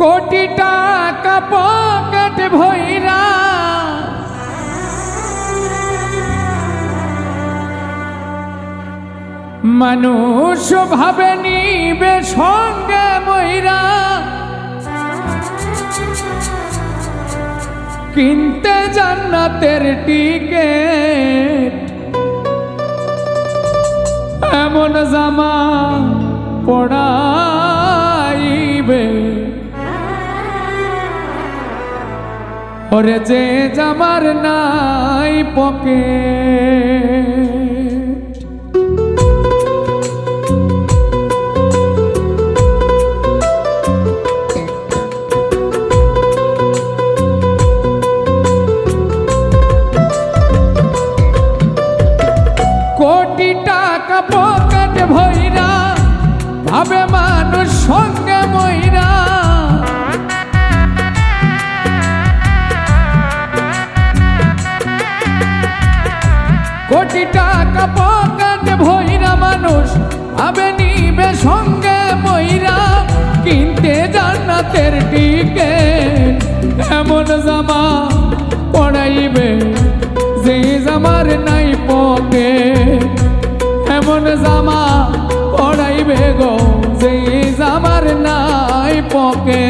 কোটি টাকা পকেট ভইরা। মানুষ ভাবে নিবে সঙ্গে ময়রা কিনতে জান্নাতের টিকেট। এমন জামা পড়াইবে ওরে যে জামার নাই পকেট। জান্নাতের টিকেট এমন জামা পড়াইবে যে জামার নাই পকে এমন জামা পড়াইবে গো যে জামার নাই পকে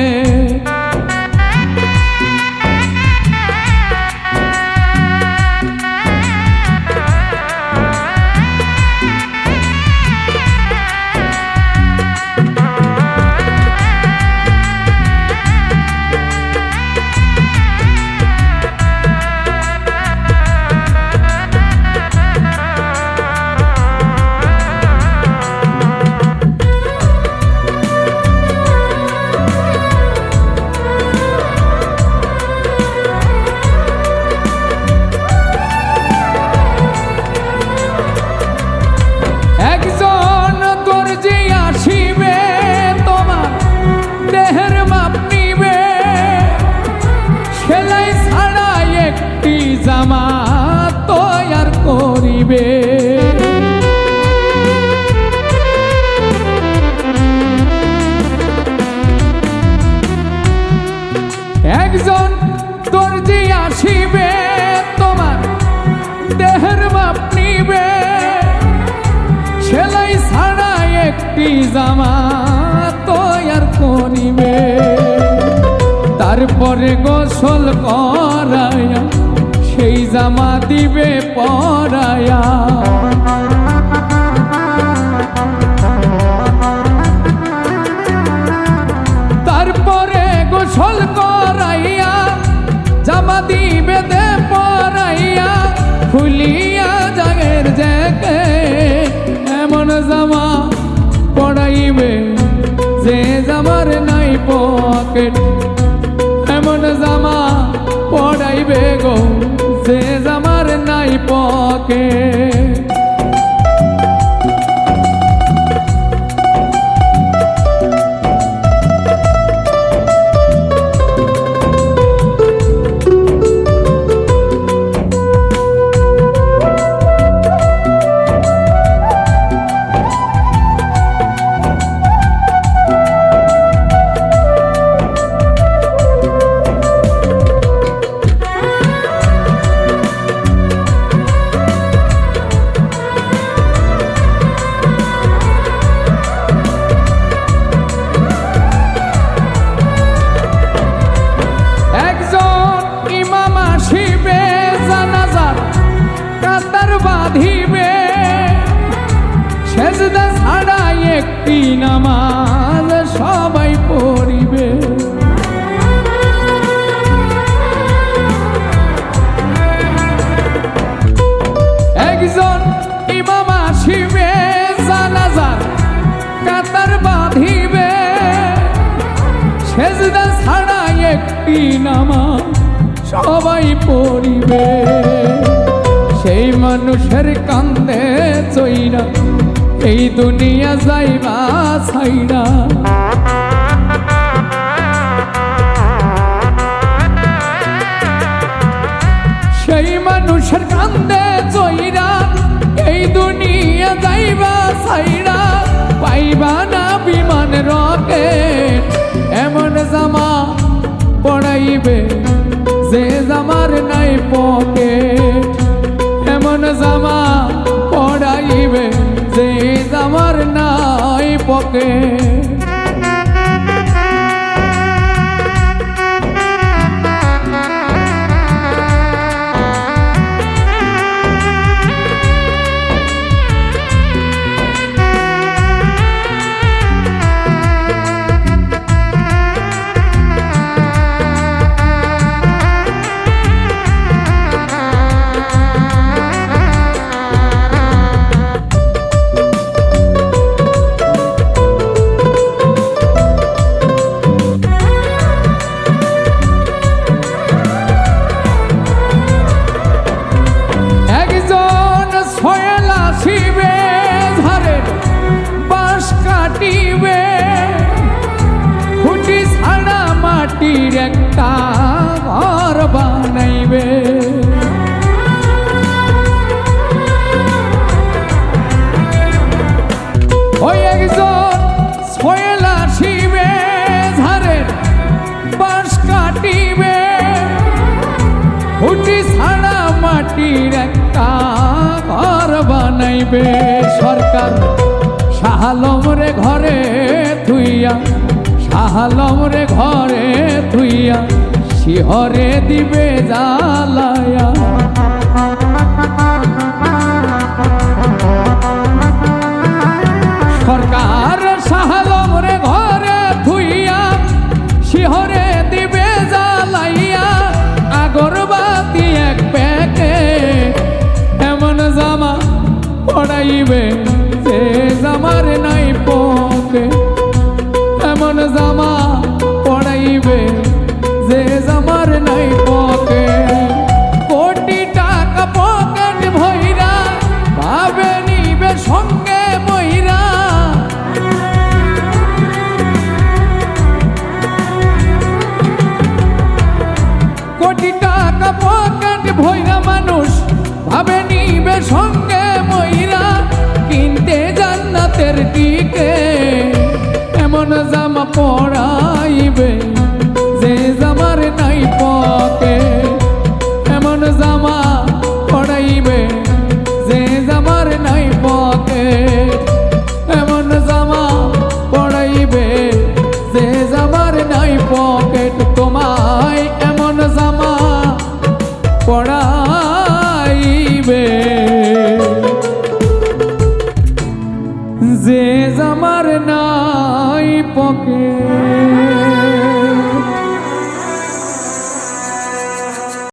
করিবে। একজন দর্জি আসিবে, তোমার দেহের মাপ নিবে। সেলাই ছাড়া একটি জামা তৈয়ার করিবে। তারপরে গোসল করায়া সেই জামা দিবে পরায়া। তারপরে গোসল করাইয়া, জামা দিবে দে পরাইয়া, খুলিয়া জাগের জ্যাকে এমন জামা পড়াইবে যে জামার নাই পকেট, এমন জামা পড়াইবে গো। পকেট একটি নামাজ সবাই পড়িবে। একজন ইমাম আসিবে জানাজার কাতার বাঁধিবে। সেজদা ছাড়া একটি নামা সবাই পড়িবে। সেই মানুষের কান্দে চইরা এই দুনিয়া যাইবা ছাইরা সেই মানুষের কান্দে চইরা এই দুনিয়া যাইবা ছাইরা পাইবা না বিমান রকেট, এমন জামা পড়াইবে বানাইবে ছয়লা শিবে ঝাড়ের কাটিবে। ছাড়া মাটির একটা ঘর বানাইবে। সরকার শাহালম রে ঘরে থুইয়া, শাহালম রে ঘরে থুইয়া শিহরে দিবে জ্বালায়া। সরকার শাহালম রে ঘরে থুইয়া শিহরে দিবে জ্বালাইয়া। আগরবাতি এক প্যাকে এমন জামা পড়াইবে। টাকা পকেট ভৈরা মানুষ ভাবে নিবে সঙ্গে ময়রা কিনতে জান্নাতের দিকে। এমন জামা পড়াইবে